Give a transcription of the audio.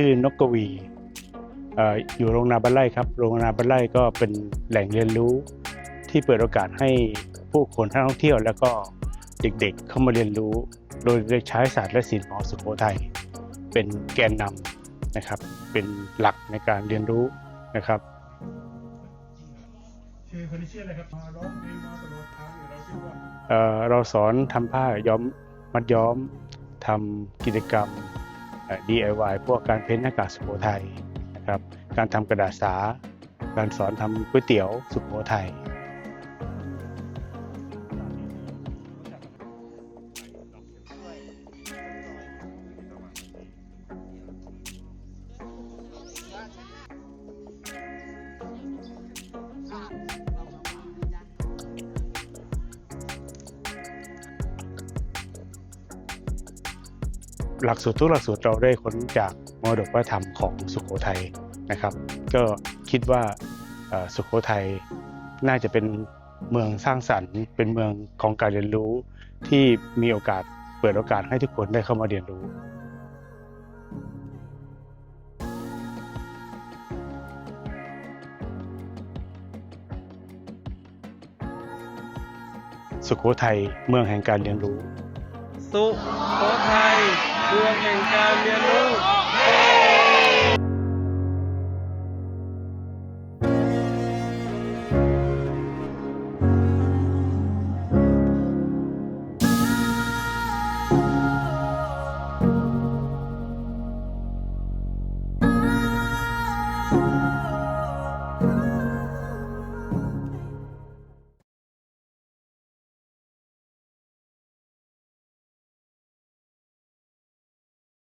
ชื่อนกกวีเอ่ออยู่โรงนาบ้านไร่ครับ โรงนาบ้านไร่ก็เป็นแหล่งเรียนรู้ที่เปิดโอกาสให้ผู้คนทั้งท่องเที่ยวแล้วก็เด็กๆเข้ามาเรียนรู้ โดยใช้ศาสตร์และศิลป์ของสุโขทัยเป็นแกนนำนะครับ เป็นหลักในการเรียนรู้นะครับชื่อคนนี้ชื่ออะไรครับมาร้องเพลงมาตลอดทางอยู่เราชื่อว่าเอ่อเราสอนทำผ้าย้อมมัดย้อมทำกิจกรรมเอ่อ DIY พวกการเพ้นท์หน้ากากสุโขทัยนะครับ การทำกระดาษสา การสอนทำก๋วยเตี๋ยวสุโขทัย หลักสูตรทุกหลักสูตรเราได้ค้นจากมรดกวัฒนธรรมของสุโขทัยนะครับ ก็คิดว่าสุโขทัยน่าจะเป็นเมืองสร้างสรรค์ เป็นเมืองของการเรียนรู้ที่มีโอกาสเปิดโอกาสให้ทุกคนได้เข้ามาเรียนรู้สุโขทัยเมืองแห่งการเรียนรู้ สุโขทัยเมืองแห่งการเรียนรู้